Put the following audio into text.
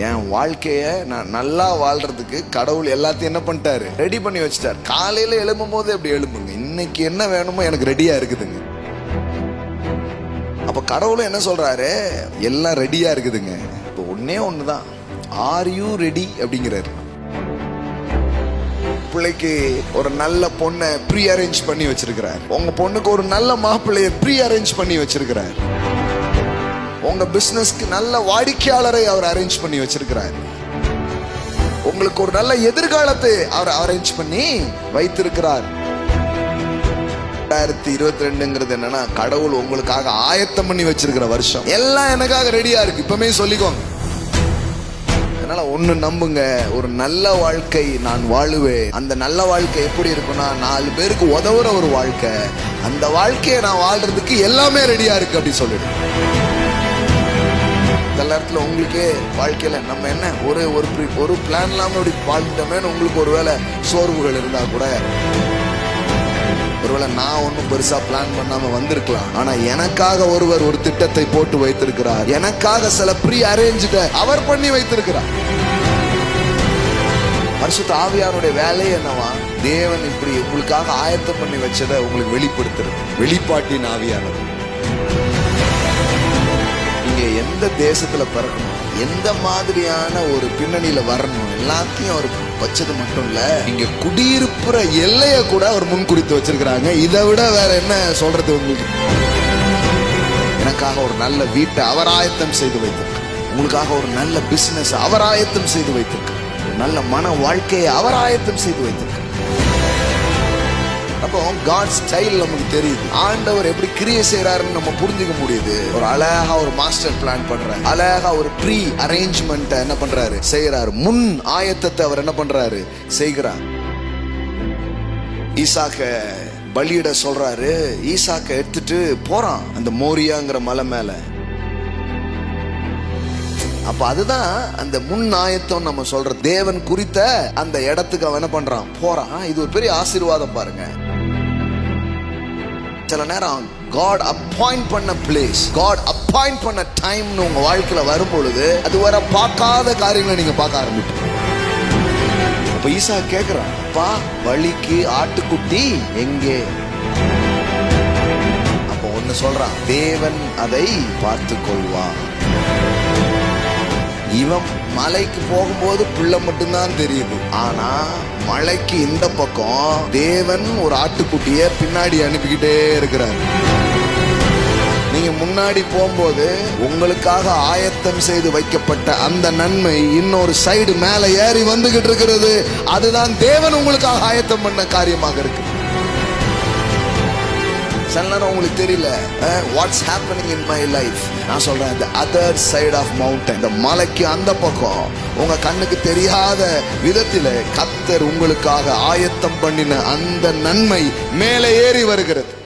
என் வாழ்க்கையை நான் நல்லா வாழ்றதுக்கு கடவுள் எல்லாத்தையும் என்ன பண்ணிட்டாரு? ரெடி பண்ணி வச்சிட்டார். காலையில் எழும்பும் போது எப்படி எழும்புங்க? இன்னைக்கு என்ன வேணுமோ எனக்கு ரெடியா இருக்குதுங்க. அப்ப கடவுளும் என்ன சொல்றாரு? எல்லாம் ரெடியா இருக்குதுங்க. இப்போ ஒன்னே ஒண்ணுதான். ஆர் யூ ரெடி அப்படிங்கிறாரு. பிள்ளைக்கு ஒரு நல்ல பொண்ணை ப்ரீ அரேஞ்ச் பண்ணி வச்சிருக்கிறார். உங்க பொண்ணுக்கு ஒரு நல்ல மாப்பிள்ளைய ப்ரீ அரேஞ்ச் பண்ணி வச்சிருக்கிறார். உங்க பிசினஸ்க்கு நல்ல வாடிக்கையாளரை அவர் அரேஞ்ச் பண்ணி வச்சிருக்கிறார். உங்களுக்கு ஒரு நல்ல எதிர்காலத்தை அவர் அரேஞ்ச் பண்ணி வைத்திருக்கிறார். ரெண்டாயிரத்தி இருபத்தி ரெண்டுங்கிறது என்னன்னா கடவுள் உங்களுக்காக ஆயத்தம் பண்ணி வச்சிருக்கிற வருஷம். எல்லாம் எனக்காக ரெடியா இருக்கு. இப்பவுமே சொல்லிக்கோங்க. அதனால ஒண்ணு நம்புங்க ஒரு நல்ல வாழ்க்கை நான் வாழுவேன். அந்த நல்ல வாழ்க்கை எப்படி இருக்கும்னா நாலு பேருக்கு உதவுற ஒரு வாழ்க்கை. அந்த வாழ்க்கையை நான் வாழ்றதுக்கு எல்லாமே ரெடியா இருக்கு அப்படி சொல்லிடு. இந்த நேரத்துல உங்களுக்கே வாழ்க்கையில நம்ம என்ன? ஒரு ஒரு ஒரு பிளான் இல்லாமல் இப்படி வாழ்ந்துட்டோமேன்னு உங்களுக்கு ஒருவேளை சோர்வுகள் இருந்தா கூட. ஒருவேளை நான் ஒன்றும் பெருசா பிளான் பண்ணாம வந்திருக்கலாம். ஆனா எனக்காக ஒருவர் ஒரு திட்டத்தை போட்டு வைத்திருக்கிறார். எனக்காக சில ப்ரீ அரேஞ்சிட்ட அவர் பண்ணி வைத்திருக்கிறார். பரிசுத்த ஆவியாருடைய வேலையை என்னவா? தேவன் இப்படி உங்களுக்காக ஆயத்தம் பண்ணி வச்சதை உங்களுக்கு வெளிப்படுத்துறது. வெளிப்பாட்டின் ஆவியானது எந்த தேசத்துல பிறக்கணும் எந்த மாதிரியான ஒரு பின்னணியில வரணும் எல்லாத்தையும் அவர் வச்சது மட்டும் இல்ல இங்கே குடியிருப்புற எல்லைய கூட அவர் முன்குறித்து வச்சிருக்கிறாங்க. இதை விட வேற என்ன சொல்றது உங்களுக்கு? எனக்காக ஒரு நல்ல வீட்டை அவர் ஆயத்தம் செய்து வைத்திருக்கு உங்களுக்காக ஒரு நல்ல பிசினஸ் அவர் ஆயத்தம் செய்து வைத்திருக்கு நல்ல மன வாழ்க்கையை அவர் ஆயத்தம் செய்து வைத்திருக்கு அப்போ காட் ஸ்டைல் நமக்கு தெரியுது. ஆண்டவர் எப்படி கிரியை செய்யறாருன்னு நம்ம புரிஞ்சுக்க முடியுது. ஒரு அழகா ஒரு மாஸ்டர் பிளான் பண்றாரு. அழகா ஒரு ப்ரீ அரேஞ்ச்மெண்ட் என்ன பண்றாரு? செய்யறாரு முன் ஆயத்தத்தை அவர் என்ன பண்றாரு? செய்கிறார். ஈசாக்க பலியிட சொல்றாரு. ஈசாக்க எடுத்துட்டு போறான் அந்த மோரியாங்கிற மலை மேல. அப்ப அதுதான் அந்த முன் ஆயத்தம் நம்ம சொல்ற தேவன் குறித்த அந்த இடத்துக்கு அவன் என்ன பண்றான்? போறான். இது ஒரு பெரிய ஆசீர்வாதம் பாருங்க. சில நேரம் காட் அப்பாயிண்ட் பண்ண பிளேஸ் காட் அப்பாயிண்ட் பண்ண டைம்னு உங்க வாழ்க்கையில வரும் பொழுது அது வர பார்க்காத காரியங்களை நீங்க பார்க்க ஆரம்பிப்பீங்க. அப்ப ஈசா கேக்குறான் வழிக்கு ஆட்டுக்குட்டி எங்கே? அப்போ ஒண்ணு சொல்றான் தேவன் அதை பார்த்து கொள்வான் இவன் மலைக்கு போகும்போது பிள்ளை மட்டும்தான் தெரியுது. ஆனா மலைக்கு இந்த பக்கம் தேவன் ஒரு ஆட்டுக்குட்டிய பின்னாடி அனுப்பிக்கிட்டே இருக்கிறார். நீங்க முன்னாடி போகும்போது உங்களுக்காக ஆயத்தம் செய்து வைக்கப்பட்ட அந்த நன்மை இன்னொரு சைடு மேல ஏறி வந்துகிட்டு இருக்கிறது. அதுதான் தேவன் உங்களுக்காக ஆயத்தம் பண்ண காரியமாக இருக்கு. சில நேரம் உங்களுக்கு தெரியல what's happening in my life நான் சொல்றேன் இந்த அதர் சைடு ஆஃப் மவுண்டன் இந்த மலைக்கு அந்த பக்கம் உங்க கண்ணுக்கு தெரியாத விதத்தில் கத்தர் உங்களுக்காக ஆயத்தம் பண்ணின அந்த நன்மை மேலே ஏறி வருகிறது.